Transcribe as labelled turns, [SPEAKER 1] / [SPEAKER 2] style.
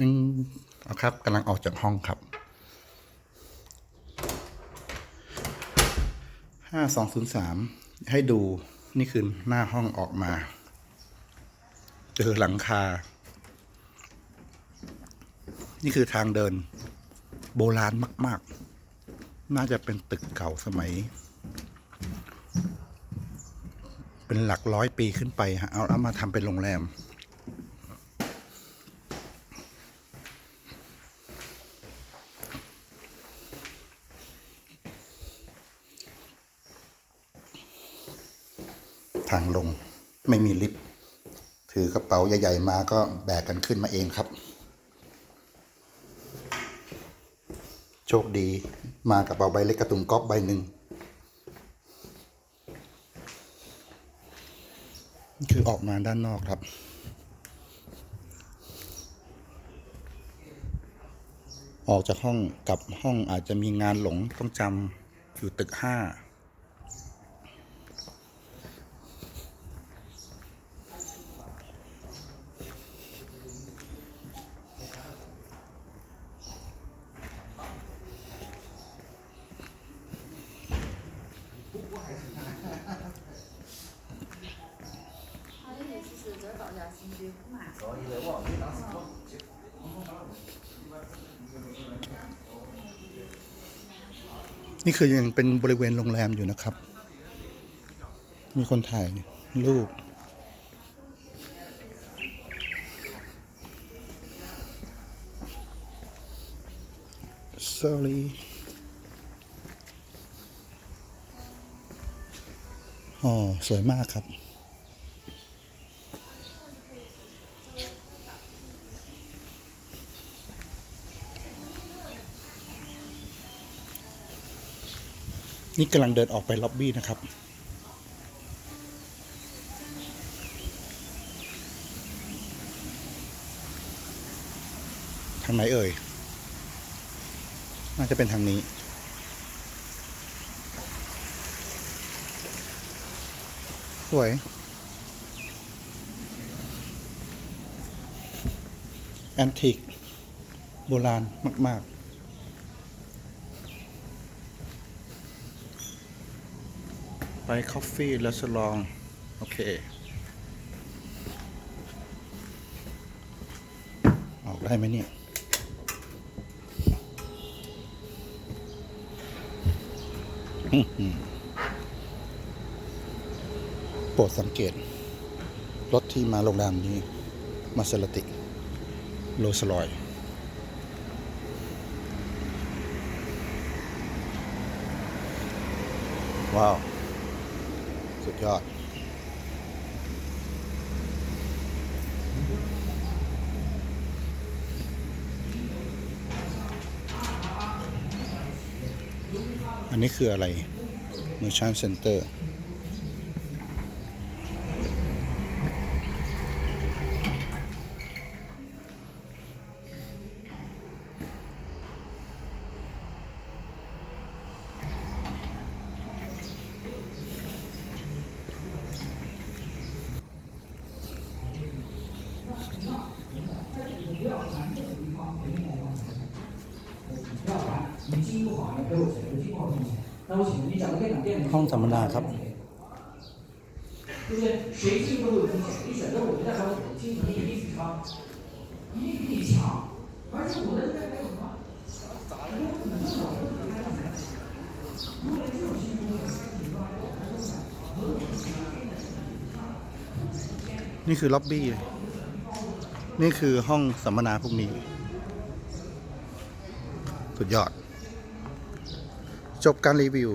[SPEAKER 1] นึงเอาครับกำลังออกจากห้องครับห้าสองศูนย์สามให้ดูนี่คือหน้าห้องออกมา เจอหลังคา นี่คือทางเดิน โบราณมาก ๆ น่าจะเป็นตึกเก่าสมัย เป็นหลักร้อยปีขึ้นไปฮะเอาเอามาทำเป็นโรงแรม ทางลง ไม่มีลิฟต์ถือกระเป๋าใหญ่ๆมาก็แบกกันขึ้นมาเองครับ โชคดีมากระเป๋าใบเล็กกระตุงก๊อกใบหนึ่งคือออกมาด้านนอกครับ ออกจากห้องกับห้องอาจจะมีงานหลงต้องจำอยู่ตึกห้า นี่คือยังเป็นบริเวณโรงแรมอยู่นะครับ มีคนถ่ายรูป sorry อ๋อ สวยมากครับ นี่กำลังเดินออกไปล็อบบี้นะครับ ทางไหนเอ่ย น่าจะเป็นทางนี้ สวยแอนติก โบราณมาก ๆ ไปคอฟฟี่แล้วสลอง โอเค ออกได้ไหมเนี่ย โปรดสังเกต รถที่มาโรงแรมนี้มาเซลติโรสลอยว้าว สุดยอด อันนี้คืออะไร Merchant Center ห้องสัมมนาครับ
[SPEAKER 2] 对不对？谁进都会有风险。你选择我们代表我竞争力一定比他，一定比你强，而且我的人还有什么？咋了？我可能我不能开上台。如果这种情况下，你说我还是想，我有什么？
[SPEAKER 1] นี่คือล็อบบี้ นี่คือห้องสัมมนาพวกนี้ สุดยอด จบการรีวิว